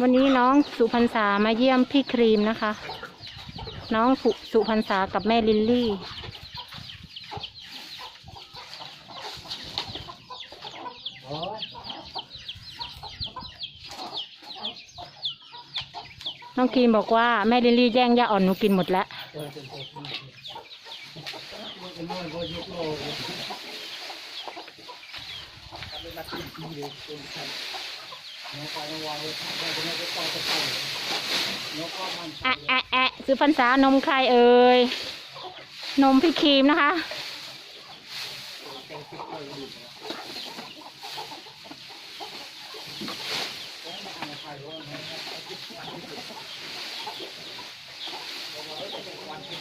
วันนี้น้องสุพรรษามาเยี่ยมพี่ครีมนะคะ น้องสุสุพรรษากับแม่ลิลลี่ น้องครีมบอกว่าแม่ลิลลี่แย่งย่าอ่อนหนูกินหมดแล้ว แอะแอะแอะซื้อพรรษานมใครเอ่ย นมพี่ครีมนะคะ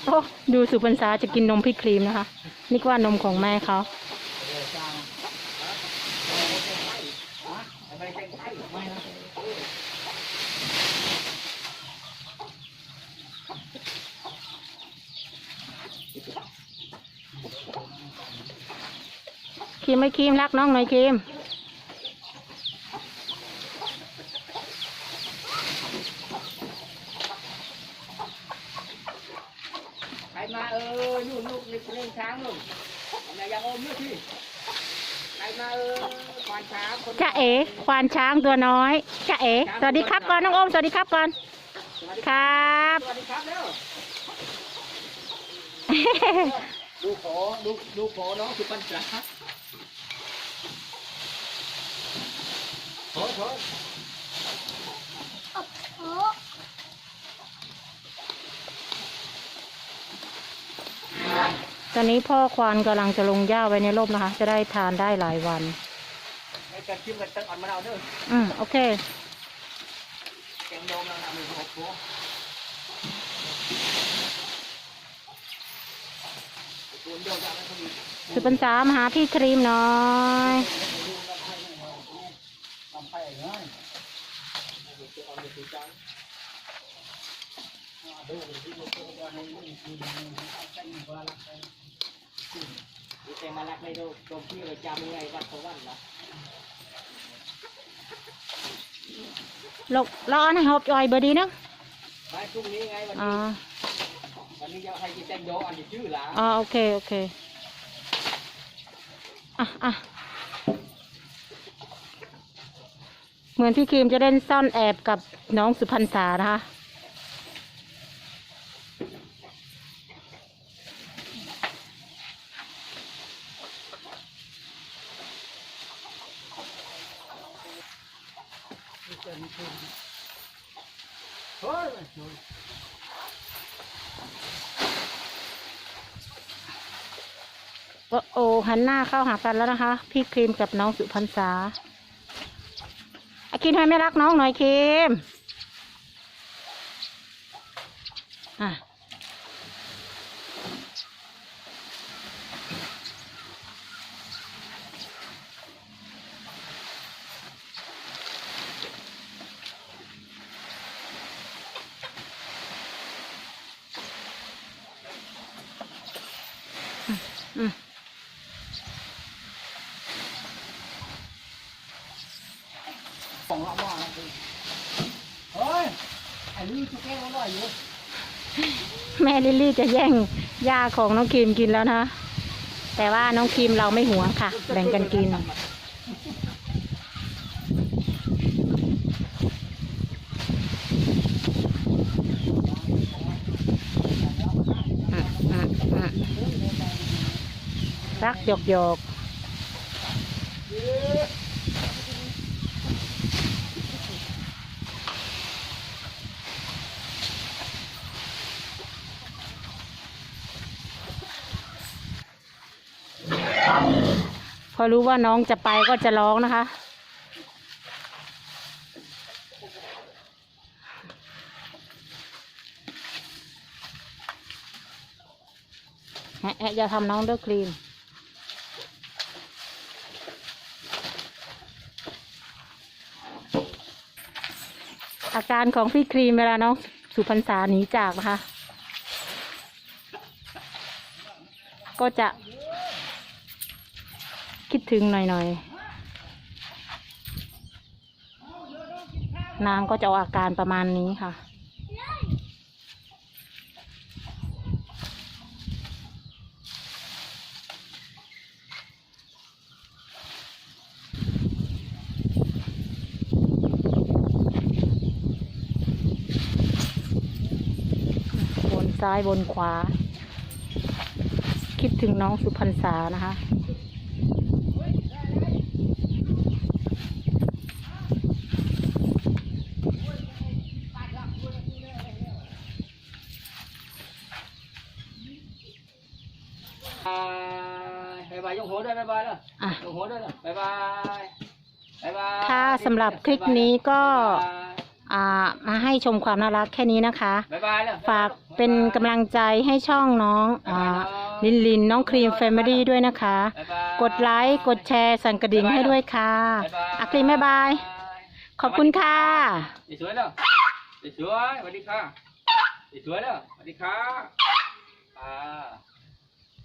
โอ้ ดูสุพรรษาจะกินนมพี่ครีมนะคะนึกว่านมของแม่เขา ครีมไม่ครีมรักน้องหน่อยครีมใครมาเออนู่นลูกเล่นช้างลูกนายยังอมนู่นที่ใครมาเออควานช้างคนจะเอ๋ควานช้างตัวน้อยจะเอ๋สวัสดีครับก่อนน้องโอมสวัสดีครับก่อนสวัสดีคครับรับสวัสดีครับเร็วดูขอดูดูขอน้องสุพรรณษาขอขอ ตอนนี้พ่อควานกำลังจะลงหญ้าไว้ในร่มนะคะ จะได้ทานได้หลายวันไอ้กระชิมกันตั้งอ่อนมะนาวเด้ออืมโอเคแกงโดมเราทำมือหกหัวตัวเดียวจะไม่ค่อยดีสุพรรษามาหาพี่ครีมหน้อย ทำไปง่าย เอาไปซื้อจังแต่มาลักในโดตรงที่เราจำไงวัดเขาวันละลกรอให้หอบจอยเบอร์ดีเนาะไปพรุ่งนี้ไงวันอ๋อนี้วันนี้จะให้กินแตงโยอันนี้ชื่อหลาอ๋อโอเคโอเคอะอะ เหมือนพี่ครีมจะเล่นซ่อนแอบกับน้องสุพรรษานะคะ โอ้โอหันหน้าเข้าหากันแล้วนะคะ พี่ครีมกับน้องสุพรรษา อาคินทำไมไม่รักน้องหน่อยครีมอะอืม ของละว่าเฮ้ยอันนี้ชุกแก้ว อยู่แม่ลิลลี่จะแย่งหญ้าของน้องครีมกินแล้วนะ แต่ว่าน้องครีมเราไม่หวงค่ะ แบ่งกันกิน รักหยกหยก พอรู้ว่าน้องจะไปก็จะร้องนะคะแอะอะอย่าทำน้องเด้อครีมอาการของพี่ครีมเวลาน้องสุพรรษาหนีจากนะคะ ก็จะ คิดถึงหน่อยๆ นางก็จะอาอาการประมาณนี้ค่ะ บนซ้ายบนขวา คิดถึงน้องสุพรรษานะคะ อ่าบ๊า ยบายยกหัวด้วยบ๊ายบายเลยอะยกหัวด้วยเลยบ๊ายบายบ๊ายบายค่ะสำหรับคลิปนี้ก็บ๊ายบายอ่ามาให้ชมความน่ารักแค่นี้นะคะบ๊ายบายเลยฝากเป็นกำลังใจให้ช่องน้องอ่าลินลินน้องครีมแฟมิลี่ด้วยนะคะ บ๊ายบาย กดไลค์กดแชร์สั่นกระดิ่งให้ด้วยค่ะบ๊ายบายอัครีมบ๊ายบาย ขอบคุณค่ะ สวยๆเลยสวยๆสวัสดีค่ะสวยๆเลยสวัสดีค่ะอ่า